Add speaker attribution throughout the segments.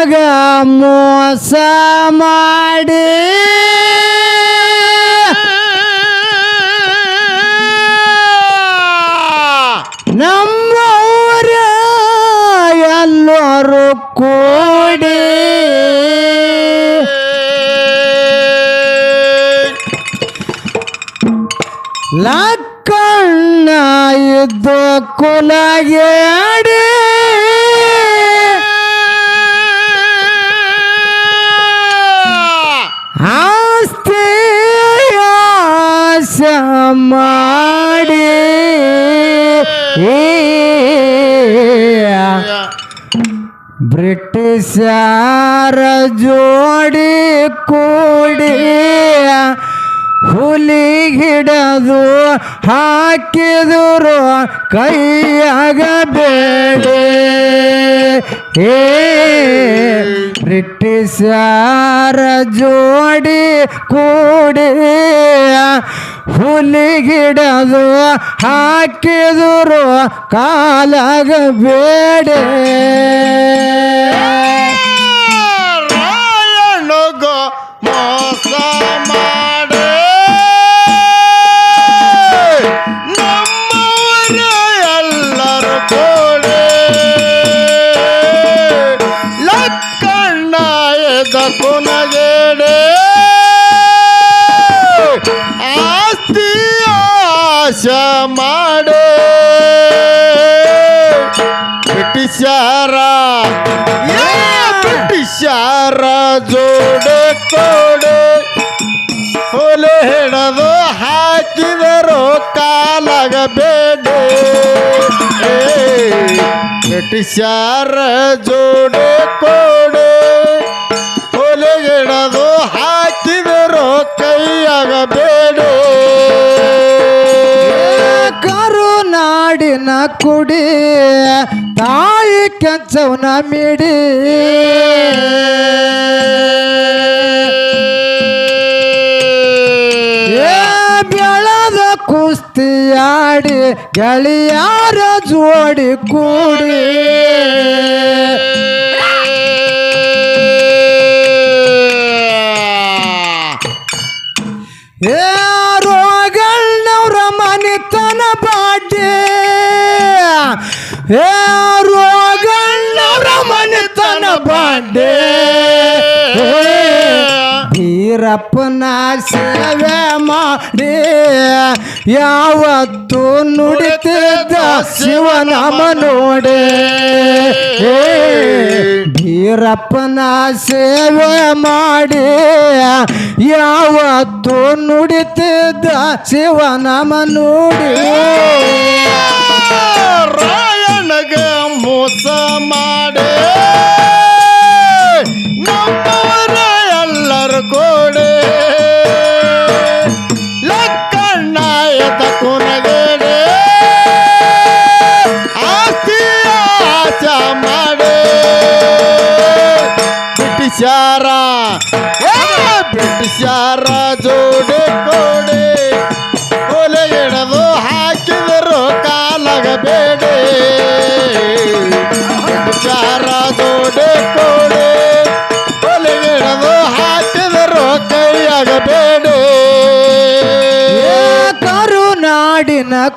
Speaker 1: ರಾಯಣ್ಣಗ ಮೋಸ ಮಾಡಿ ನಮ್ಮವರ ಎಲ್ಲರೂ ಕೂಡಿ ಲಕ್ಕಣ್ಣ ಇದ್ದ ಕುಲಗೇಡಿ ಆಸ ಮಾಡಿ ಬ್ರಿಟಿಷರ ಜೋಡಿ ಕೂಡಿ ಹುಲಿ ಹಿಡದು ಹಾಕಿದರು ಕೈಯಾಗ ಬೇಡಿ ಏ ಬ್ರಿಟಿಷರ ಜೋಡಿ ಕೂಡಿ ಹುಲಿ ಗಿಡದು ಹಾಕಿದರು ಕಾಲಾಗ ಬೇಡಿ.
Speaker 2: ಬ್ರಿಟಿಷರ ಬ್ರಿಟಿಷರ ಜೋಡೆ ಕೋಡೆ. ಹೊಲೆ ಹಿಡದು ಹಾಕಿದರು ಕಾಲಾಗ ಬೇಡೆ. ಏ, ಬ್ರಿಟಿಷರ ಜೋಡೆ ಕೋಡೆ. ಹೊಲೆ ಹಿಡದು ಹಾಕಿದರು ಕೈಯಾಗ ಬೇಡೆ.
Speaker 1: ಕರುನಾಡಿನ ಕುಡಿ ತಾಯಿ ಕೆಂಚವನ ಮಿಡಿ. ಬೆಳದ ಕುಸ್ತಿಯಾಡಿ ಗೆಳೆಯಾರ ಜೋಡಿ ಕೂಡಿ. ಮನೆತನ ಮನಿತನ ಬಾಡ್ಯ ವೀರಪ್ಪನ ಸೇವೆ ಮಾಡಿ, ಯಾವತ್ತು ನುಡಿತಿದ್ದ ಶಿವನಾಮ ನೋಡಿ ವೀರಪ್ಪನ ಸೇವೆ ಮಾಡಿ, ಯಾವತ್ತು ನುಡಿತಿದ್ದ ಶಿವನಾಮ ನೋಡಿ
Speaker 2: ರಾಯಣಗ ಮೋಸ ಮಾಡಿ.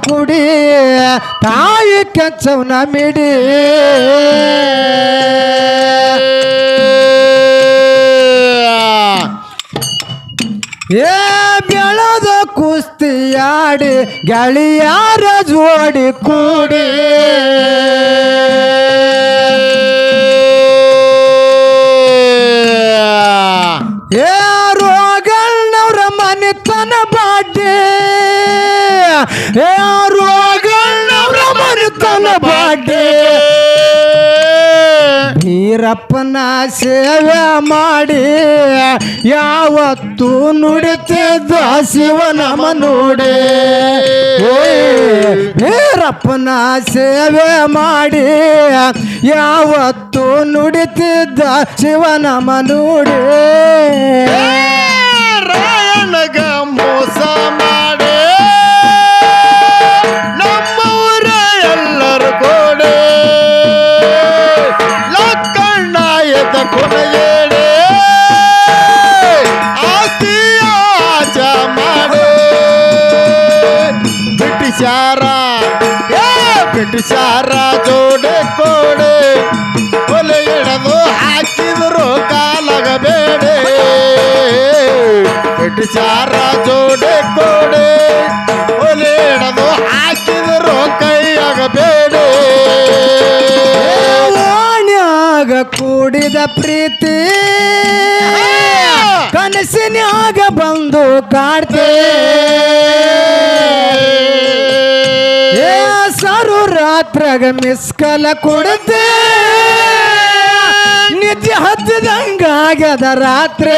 Speaker 2: ಕುಡಿ
Speaker 1: ತಾಯಿ ಕೆಚ್ಚವನ ಮಿಡಿ. ಏ ಬೆಳದ ಕುಸ್ತಿಯಾಡಿ ಗೆಳೆಯಾರ ಜೋಡಿ ಕೂಡಿ. ವೀರಪ್ಪನ ಸೇವೆ ಮಾಡಿ ಯಾವತ್ತು ನುಡಿತಿದ್ದ ಶಿವನಮ ನೋಡಿ. ಏ, ವೀರಪ್ಪನ ಸೇವೆ ಮಾಡಿ ಯಾವತ್ತು ನುಡಿತಿದ್ದ ಶಿವನಮ ನೋಡಿ.
Speaker 2: ಮೋಸ ಮಾಡಿ. ಬ್ರಿಟಿಷಾರ ಏ ಬ್ರಿಟಿಷಾರ ಜೋಡೆ ಕೋಡೆ. ಕೊಲೆ ಎಡದು ಹಾಕಿದ್ರು ಕಾಲಗಬೇಡೆ. ಬ್ರಿಟಿಷಾರ ಜೋಡೆ ಕೋಡೆ. ಕೊಲೆ ಎಡದು ಹಾಕಿದ್ರು ಕೈಯಾಗಬೇಡೆ.
Speaker 1: ಓಣ್ಯಾಗ ಕೂಡಿದ ಪ್ರೀತಿ. ಕನಸಿನ್ಯಾಗ ಬಂದು ಕಾಡ್ತೆ. ಏ, ಸರು ರಾತ್ರಾಗ ಮಿಸ್ಕಲ ಕೊಡುತ್ತೆ. ನಿದ್ದೆ ಹತ್ತಿದಂಗಾಗ್ಯದ ರಾತ್ರಿ.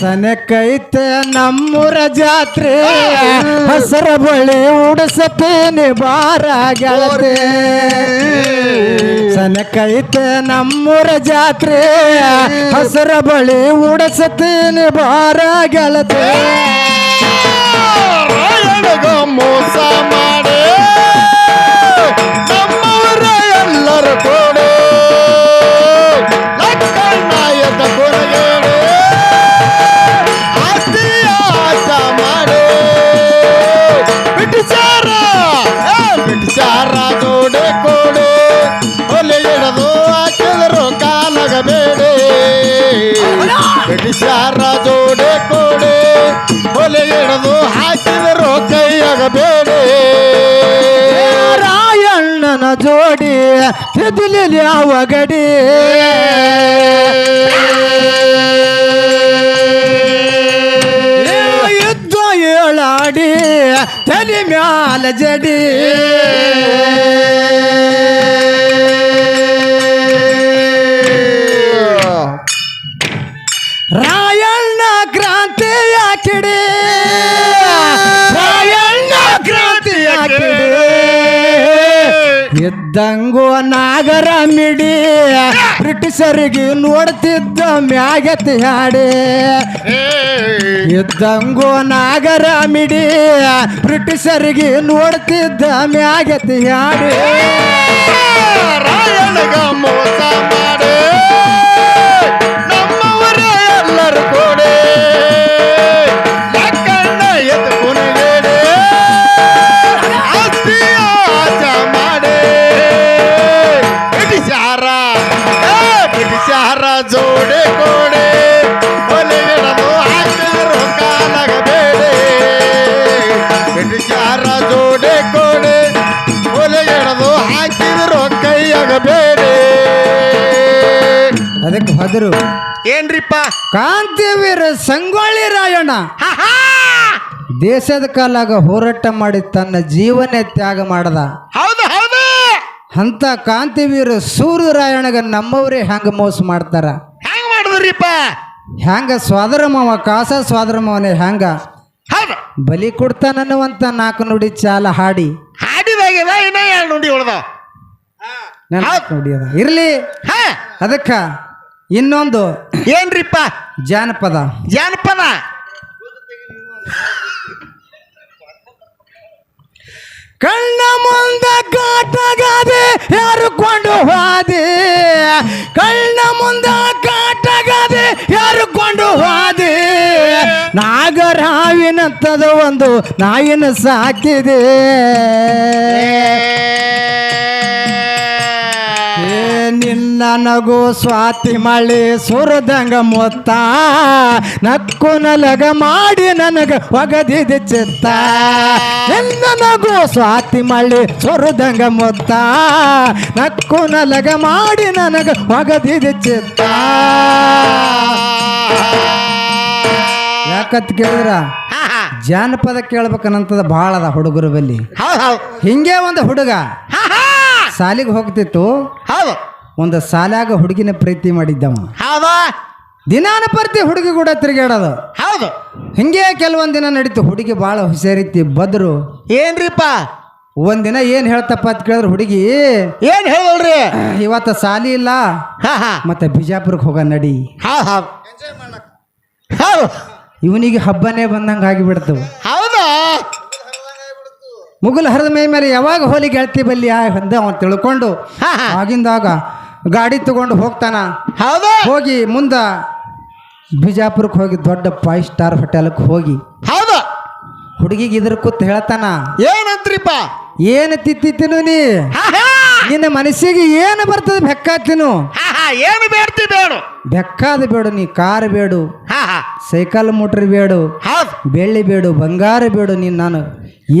Speaker 1: ಸನೆ ಸನಕೈತೆ ನಮ್ಮೂರ ಜಾತ್ರೆ. ಹಸರ ಬಳಿ ಉಡಸತೇನೆ ಬಾರ ಗೆಳತೆ. ಸನಕೈತೆ ನಮ್ಮೂರ ಜಾತ್ರೆ. ಹಸರ ಬಳಿ ಉಡಸತೇನೆ ಬಾರ ಗೆಳತೆ.
Speaker 2: ಜೋಡಿ
Speaker 1: ತಿದ್ಲಿಲಿ ಯಾವ ಗಡಿ ಯುದ್ಧ ಏಳಾಡಿ ತಲೆ ಮ್ಯಾಲ ಜಡಿ. ಇದ್ದಂಗು ನಾಗರ ಮಿಡಿ. ಬ್ರಿಟಿಷರಿಗೆ ನೋಡ್ತಿದ್ದ ಮ್ಯಾಗತಿ ಹಾಡಿ ಇದ್ದಂಗು ನಾಗರ ಮಿಡಿ. ಬ್ರಿಟಿಷರಿಗೆ ನೋಡ್ತಿದ್ದ ಮ್ಯಾಗತಿ ಹಾಡಿ ಅದಕ್ಕೆ ಹೋದರು.
Speaker 2: ಏನ್ರಿಪ್ಪ?
Speaker 1: ಕಾಂತಿವೀರ ಸಂಗೊಳ್ಳಿ ರಾಯಣ್ಣ. ದೇಶದ ಕಾಲಾಗ ಹೋರಾಟ ಮಾಡಿ ತನ್ನ ಜೀವನ ತ್ಯಾಗ ಮಾಡದ.
Speaker 2: ಹೌದು ಹೌದು!
Speaker 1: ಅಂತ ಕಾಂತಿವೀರ ಸೂರ್ಯ ರಾಯಣ್ಣಗ ನಮ್ಮವರೇ ಹೆಂಗ ಮೋಸ ಮಾಡ್ತಾರ.
Speaker 2: ಹೆಂಗ್ ಮಾಡಿದ್ರಿಪ್ಪ?
Speaker 1: ಹೆಂಗ ಸ್ವಾದರ ಮಾವ ಕಾಸ ಸ್ವಾದರ ಮಾವನೇ ಹೆಂಗ
Speaker 2: ಹೌದು.
Speaker 1: ಬಲಿ ಕೊಡ್ತಾನನ್ನುವಂತ ನಾಲ್ಕು ನುಡಿ ಚಾಲ ಹಾಡಿ.
Speaker 2: ಹಾಡಿದಾಗಿದ ಇನ್ನ ಎರಡು ನುಡಿ ಉಳ್ದಾವ.
Speaker 1: ನಾಲ್ಕು ನುಡಿ ಅದ. ಇರ್ಲಿ.
Speaker 2: ಹಾ.
Speaker 1: ಅದಕ್ಕ ಇನ್ನೊಂದು.
Speaker 2: ಏನ್ರಿಪ್ಪ?
Speaker 1: ಜಾನಪದ.
Speaker 2: ಜಾನಪದ?
Speaker 1: ಕಣ್ಣ ಮುಂದ ಕಾಟಗಾದೆ ಯಾರು ಕೊಂಡು ಹೋದೆ? ಕಣ್ಣ ಮುಂದ ಕಾಟಗಾದೆ ಯಾರು ಕೊಂಡು ಹೋದೆ? ನಾಗರಾವಿನಂತದ ಒಂದು ನಾಯಿನ ಸಾಕಿದೆ. ನಿನ್ನ ನಗು ಸ್ವಾತಿ ಮಳೆ ಸುರದಂಗ ಮೊತ್ತ. ನಕ್ಕು ನಲಗ ಮಾಡಿ ನನಗ ಒಗದಿದೆ ಚಿತ್ತ. ನನಗೂ ನಗು ಸ್ವಾತಿ ಮಳೆ ಸುರದಂಗ ಮೊತ್ತ. ನಕ್ಕು ನಲಗ ಮಾಡಿ ನನಗ ಒಗದಿದೆ ಚಿತ್ತ. ಯಾಕತ್ ಕೇಳಿದ್ರ? ಜಾನಪದ ಕೇಳ್ಬೇಕನ್ನಂತದ ಭಾಳ ಅದ ಹುಡುಗರ ಬಲ್ಲಿ ಹಿಂಗೆ ಒಂದು ಹುಡುಗ ಸಾಲಿಗೆ ಹೋಗ್ತಿತ್ತು.
Speaker 2: ಹೌದು.
Speaker 1: ಒಂದು ಸಾಲಾಗ ಹುಡುಗಿನ ಪ್ರೀತಿ ಮಾಡಿದ್ದವ.
Speaker 2: ಹೌದು.
Speaker 1: ದಿನಾನ ಪರ್ತಿ ಹುಡುಗಿ ಕೂಡ ತಿರುಗಾಡೋದು.
Speaker 2: ಹೌದು.
Speaker 1: ಹಿಂಗೆ ಕೆಲವೊಂದು ದಿನ ನಡೀತು ಹುಡುಗಿ ಭಾಳ ಹುಷಾರಿತಿ ಬದ್ರು.
Speaker 2: ಏನ್ರಿಪ್ಪ?
Speaker 1: ಒಂದಿನ ಏನು ಹೇಳ್ತಪ್ಪ ಅಂತ ಕೇಳಿದ್ರೆ ಹುಡುಗಿ
Speaker 2: ಏನ್ ಹೇಳಲ್ರಿ
Speaker 1: ಇವತ್ತು ಸಾಲಿ ಇಲ್ಲ
Speaker 2: ಹಾ ಹಾ.
Speaker 1: ಮತ್ತೆ ಬಿಜಾಪುರಕ್ಕೆ ಹೋಗ ನಡಿ. ಇವನಿಗೆ ಹಬ್ಬನೇ ಬಂದಂಗೆ ಆಗಿಬಿಡ್ತು.
Speaker 2: ಹೌದಾ?
Speaker 1: ಮುಗುಲ್ ಹರಿದ ಮೈ ಮೇಲೆ ಯಾವಾಗ ಹೋಲಿ ಗೆಳತಿ ಬಲ್ಲಿ ಅಂತ ತಿಳ್ಕೊಂಡು
Speaker 2: ಹಾ ಹಾ.
Speaker 1: ಆಗಿಂದಾಗ ಗಾಡಿ ತಗೊಂಡು ಹೋಗ್ತಾನ.
Speaker 2: ಹೌದು.
Speaker 1: ಹೋಗಿ ಮುಂದ ಬಿಜಾಪುರಕ್ಕೆ ಹೋಗಿ ದೊಡ್ಡ ಫೈವ್ ಸ್ಟಾರ್ ಹೋಟೆಲ್ಗೆ ಹೋಗಿ.
Speaker 2: ಹೌದು.
Speaker 1: ಹುಡುಗಿಗೆ ಇದ್ರ ಕೂತ್ ಹೇಳ್ತಾನ
Speaker 2: ಏನಂತ್ರಿಪ್ಪ?
Speaker 1: ಏನು ತಿತ್ತಿತ್ತಿನು ನೀ? ನಿನ್ನ ಮನಸ್ಸಿಗೆ ಏನು ಬರ್ತದೆ ಬೆಕ್ಕಾತಿನು
Speaker 2: ಏನು ಬೇಡ್ತಿ ಬೇಡು.
Speaker 1: ಬೆಕ್ಕಾದ ಬೇಡು ನೀ ಕಾರ್ ಬೇಡು ಸೈಕಲ್ ಮೋಟ್ರ್ ಬೇಡು ಬೆಳ್ಳಿ ಬೇಡು ಬಂಗಾರ ಬೇಡು ನೀನು ನಾನು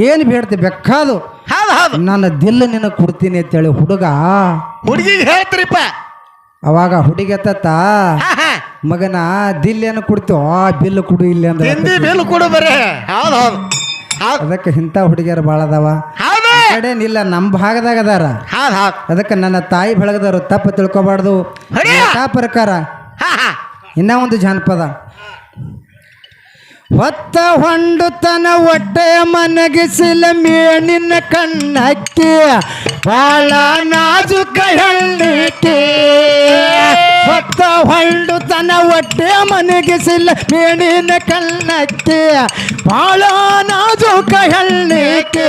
Speaker 1: ಏನು ಬೇಡ್ತಿ ಬೆಕ್ಕಾದು
Speaker 2: ಹೌದು ಹೌದು.
Speaker 1: ನನ್ನ ದಿಲ್ ನಿನಗೆ ಕೊಡ್ತೀನಿ ಅಂತೇಳಿ ಹುಡುಗ
Speaker 2: ಹುಡುಗಿಗೆ ಹೇಳ್ತ್ರಿಪ್ಪ.
Speaker 1: ಅವಾಗ ಹುಡುಗಿ
Speaker 2: ತತ್ತ
Speaker 1: ಮಗನ ದಿಲ್ ಏನು ಕೊಡ್ತೀವ ಬಿಲ್ ಕೊಡು ಇಲ್ಲಿ ಅಂದ್ರೆ
Speaker 2: ಬಿಲ್ ಕೊಡು ಬರೇ. ಹೌದು ಹೌದು. ಹೌದು.
Speaker 1: ಅದಕ್ಕೆ ಇಂಥ ಹುಡುಗಿಯರು ಭಾಳ ಅದಾವ.
Speaker 2: ಇಲ್ಲ
Speaker 1: ಕಡೆನಿಲ್ಲ ನಮ್ಮ ಭಾಗದಾಗ ಅದಾರ. ಅದಕ್ಕೆ ನನ್ನ ತಾಯಿ ಬೆಳಗದವರು ತಪ್ಪು ತಿಳ್ಕೊಬಾರ್ದು. ಪ್ರಕಾರ ಇನ್ನ ಒಂದು ಜಾನಪದ. ಹೊತ್ತ ಹೊಂಡುತನ ಹೊಟ್ಟೆ ಮನಗಿಸಿಲ ಮೇಣಿನ ಕಣ್ಣಕ್ಕೆ, ಬಾಳ ನಾಜು ಹೆಳ್ಳಿಕೆ ಹೊತ್ತ ಹೊಂಡುತನ ಹೊಟ್ಟೆ ಮನಗಿಸಿಲ ಮೇಣಿನ ಕಣ್ಣಕ್ಕೆ, ಬಾಳ ನಾಜು ಹೆಳ್ಳಿಕೆ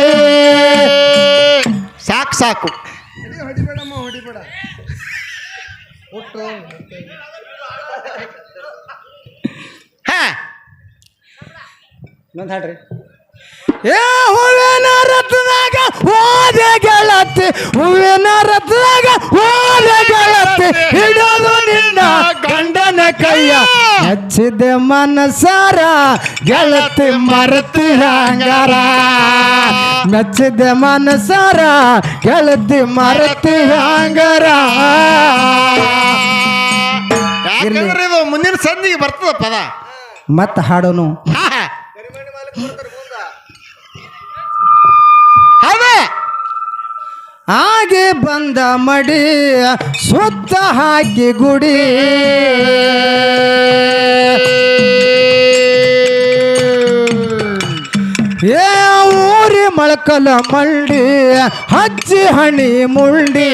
Speaker 2: ಸಾಕು ಸಾಕು. ಹಾ.
Speaker 1: ಏ ಹೂವಿನ ರತ್ನಾಗ ಹೋದೆ ಗೆಳತಿ ಹೂವಿನ ರತ್ನಾಗ ಹೋದೆ ಗೆಳತಿ ಹಿಡಿದು ನಿನ್ನ ಗಂಡನ ಕೈಯ ಹಚ್ಚಿದೆ ಮನಸಾರ ಗೆಳತಿ ಮರತಿ ಹಂಗಾರ. ಮೆಚ್ಚಿದೆ ಮನಸಾರ ಗೆಳತಿ ಮರತಿ ಹಂಗಾರ.
Speaker 2: ಯಾಕಂದ್ರೆ ಇದು ಮುಂದಿನ ಸಂದಿಗೆ ಬರ್ತದ ಪದ
Speaker 1: ಮತ್ತೆ ಹಾಡೋನು.
Speaker 2: ಹಾ
Speaker 1: ಹಾಗೆ ಬಂದ ಮಡಿ ಸುತ್ತ ಹಾಕಿ ಗುಡಿ. ಏ ಊರಿ ಮಳಕಲ ಮಳ್ಳಿ ಹಚ್ಚಿ ಹಣಿ ಮುಳ್ಳಿ.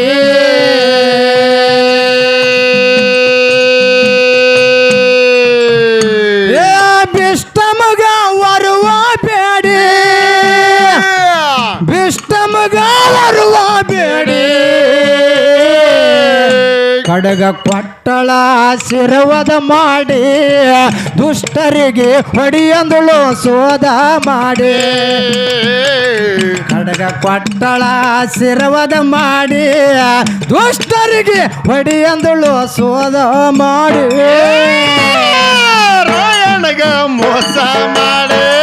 Speaker 1: ಕಡಗ ಕೊಟ್ಟಳ, ಶಿರವದ ಮಾಡಿ, ದುಷ್ಟರಿಗೆ ಹೊಡಿಯಂದಳು ಸೋದ ಮಾಡಿ. ಕಡಗ ಕೊಟ್ಟಳ, ಶಿರವದ ಮಾಡಿ, ದುಷ್ಟರಿಗೆ ಹೊಡಿಯಂದಳು ಸೋದ ಮಾಡಿ.
Speaker 2: ರಾಯಣಗ ಮೋಸ ಮಾಡಿ.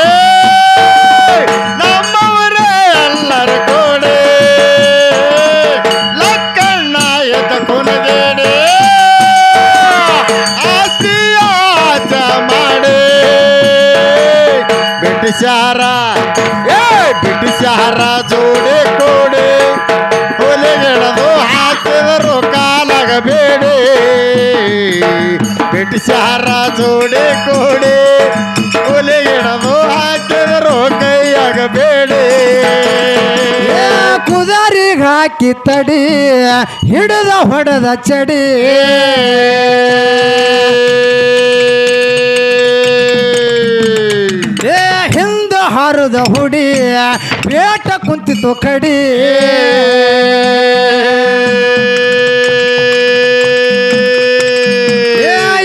Speaker 2: ಬ್ರಿಟಿಷಾರ ಏ ಬ್ರಿಟಿಷಾರ ಜೋಡೆ ಕೋಡೆ. ಹೊಲೆಗೆಳದು ಹಾಕಿದರು ಕಾಲಾಗಬೇಡಿ. ಬ್ರಿಟಿಷಾರ ಜೋಡೆ ಕೋಡೆ. ಹೊಲೆಗೆಳದು ಹಾಕಿದರು ಕೈಯಾಗಬೇಡಿ.
Speaker 1: ಕುದಾರಿಗೆ ಹಾಕಿ ತಡಿ ಹಿಡಿದ ಹೊಡೆದ ಚಡಿ. ಹಾರದ ಹುಡಿ ಬೇಟ ಕುಂತಿತ್ತು ಕಡಿ.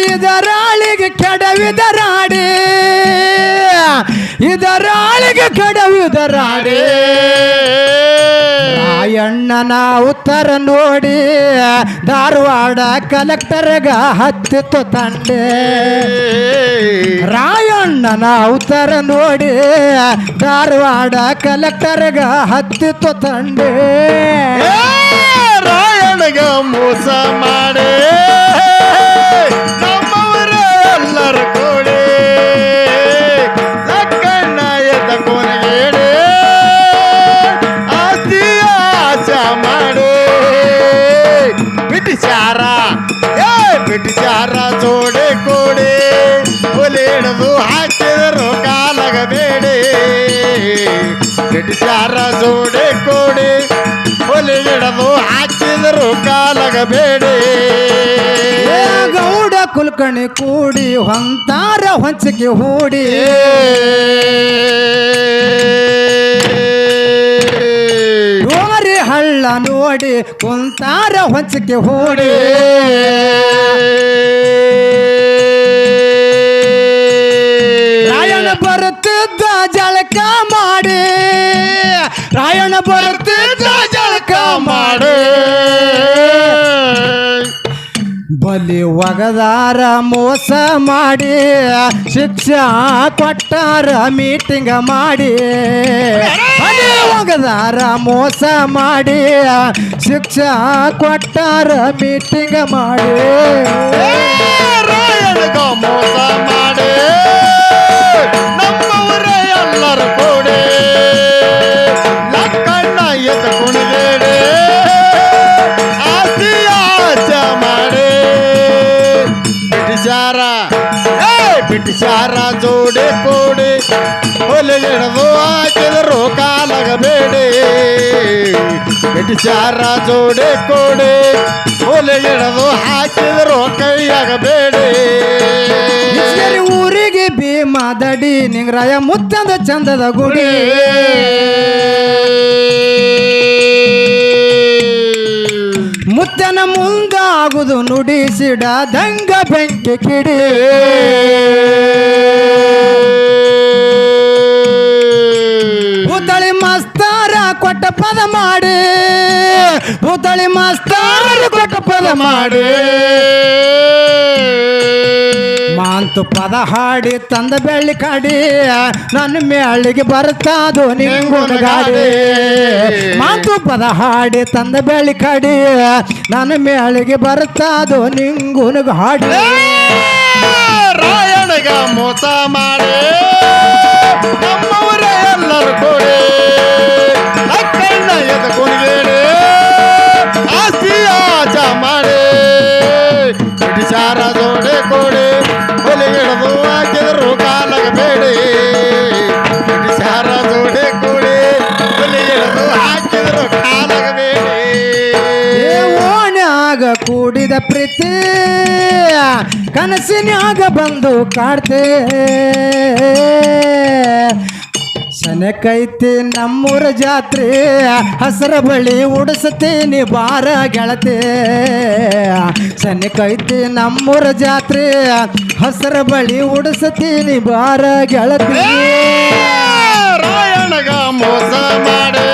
Speaker 1: ಇದರಾಳಿಗೆ ಕೆಡವಿದರಾಡಿ ಇದರಾಳಿಗೆ ಕೆಡವಿದರಾಡಿ ರಾಯಣ್ಣನ ಉತ್ತರ ನೋಡಿ, ಧಾರವಾಡ ಕಲೆಕ್ಟರ್ಗ ಹತ್ತಿತ್ತು ತಂಡೆ. ರಾಯಣ್ಣನ ಉತ್ತರ ನೋಡಿ, ಧಾರವಾಡ ಕಲೆಕ್ಟರ್ಗ ಹತ್ತಿತ್ತು ತಂಡೆ.
Speaker 2: ರಾಯಣ್ಣಗ ಮೋಸ ಮಾಡಿ ಬ್ರಿಟಿಷಾರ ಜೋಡೆ ಕೋಡೆ ಹೊಲಿಗಿಡದು ಹಾಕಿದರು ಕಾಲಗಬೇಡಿ.
Speaker 1: ಗೌಡ ಕುಲ್ಕಣಿ ಕೂಡಿ ಹೊಂತಾರ ಹೊಂಚಿಕೆ ಹೂಡಿ. ಹಳ್ಳ ನೋಡಿ ಕುಂತಾರ ಹೊಂಚಿಕೆ ಹೂಡಿ. ಬಲಿ ಒಗದಾರ ಮೋಸ ಮಾಡಿ ಶಿಕ್ಷಾ ಕೊಟ್ಟಾರ ಮೀಟಿಂಗ್ ಮಾಡಿ ಬಲಿ ಒಗದಾರ ಮೋಸ ಮಾಡಿ ಶಿಕ್ಷಾ ಕೊಟ್ಟಾರ ಮೀಟಿಂಗ್ ಮಾಡಿ
Speaker 2: ರಾಯಣಗ ಮೋಸ ಮಾಡಿ ನಮ್ಮವರೇ ಎಲ್ಲರೂ ಕೂಡಿ ಬಿಟ್ಟಿಸಾರ ಜೋಡಿ ಕೂಡಿ ಹೊಲಿಗಿಡದು ಹಾಕಿದರು ಕಾಲಗಬೇಡಿ ಬಿಟ್ಟಿಸಾರ ಜೋಡಿ ಕೂಡಿ ಹೊಲಿಗಿಡದು ಹಾಕಿದರು ಕೈಯಾಗಬೇಡಿ
Speaker 1: ಊರಿಗೆ ಭೀಮಾ ದಡಿ ನಿಂಗ್ರಾಯ ಮುತ್ತಂದ ಚಂದದ ಗುಡಿ. ಮುತ್ತನ ಮುಂದಾಗುದು ನುಡಿಸಿಡ ದಂಗ ಬೆಂಕಿ ಕಿಡಿ. ಭೂತಳಿ ಮಾಸ್ತಾರ ಕೊಟ್ಟ ಪದ ಮಾಡಿ. ಭೂತಳಿ ಮಸ್ತಾರ ಕೊಟ್ಟ ಪದ ಮಾಡಿ. ಮಾಂತು ಪದ ಹಾಡಿ ತಂದ ಬೆಳ್ಳಿ ಕಾಡಿ ನನ್ನ ಮೇಳಿಗೆ ಬರ್ತಾದು ನಿಂಗುನ ಗಾಡಿ ಮತ್ತು ಪದ ಹಾಡಿ ತಂದ ಬೆಳ್ಳಿ ಕಾಡಿ ನನ್ನ ಮೇಳಿಗೆ ಬರ್ತಾದು ನಿಂಗುನ ಗಾಡಿ
Speaker 2: ರಾಯಣಗ ಮೋಸ ಮಾಡಿ ನಮ್ಮವರೇ ಎಲ್ಲರೂ ಕೂಡಿ
Speaker 1: ಕನಸಿನ್ಯಾಗ ಬಂದು ಕಾಡ್ತೆ. ಸನಕೈತಿ ನಮ್ಮೂರ ಜಾತ್ರೆ, ಹಸರ ಬಳಿ ಉಡಿಸ್ತೀನಿ ಬಾರ ಗೆಳತೆ. ಸನಕೈತಿ ನಮ್ಮೂರ ಜಾತ್ರೆ, ಹಸರ ಬಳಿ ಉಡಿಸ್ತೀನಿ ಬಾರ ಗೆಳತೆ.
Speaker 2: ರಾಯಣಗ ಮೋಸ ಮಾಡಿ.